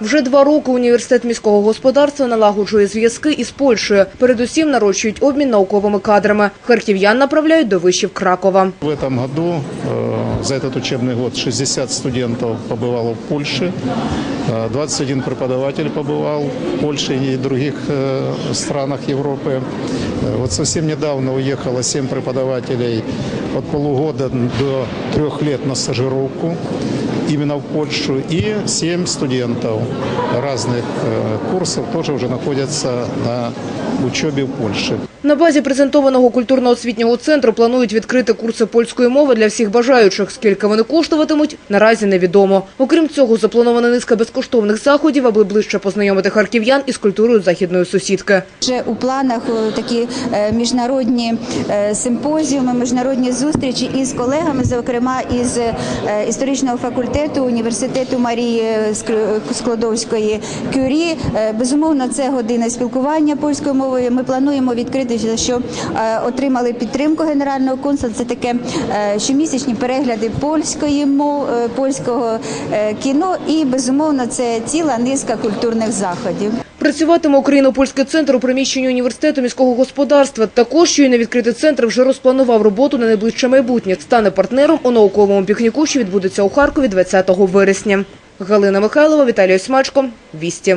Вже два роки університет міського господарства налагоджує зв'язки із Польщею. Передусім нарощують обмін науковими кадрами. Харків'ян направляють до вишів Кракова. В этом году, э, за этот учебный год, 60 студентов побывало в Польше, э, 21 преподаватель побывал в Польше и других э, странах Европы. Э, Вот совсем недавно уехало 7 преподавателей от полугода до трех лет на стажировку именно в Польшу. И 7 студентов разных э, курсов тоже уже находятся на учебе в Польше. На базі презентованого культурно-освітнього центру планують відкрити курси польської мови для всіх бажаючих. Скільки вони коштуватимуть, наразі невідомо. Окрім цього, запланована низка безкоштовних заходів, аби ближче познайомити харків'ян із культурою західної сусідки. Вже у планах е, такі е, міжнародні е, симпозіуми, міжнародні зустрічі із колегами, зокрема із історичного факультету університету Марії Ск- Складовської Кюрі. Е, Безумовно, це година спілкування польською мовою. Ми плануємо відкрити, що е, отримали підтримку генерального консула. Це таке е, щомісячні перегляди польської мов, е, польського кіно, і безумовно це ціла низка культурних заходів. Працюватиме Україно-польський центр у приміщенні університету міського господарства. Також щойно відкритий центр вже розпланував роботу на найближче майбутнє. Стане партнером у науковому пікніку, що відбудеться у Харкові 20 вересня. Галина Михайлова, Віталій Осьмачко, Вісті.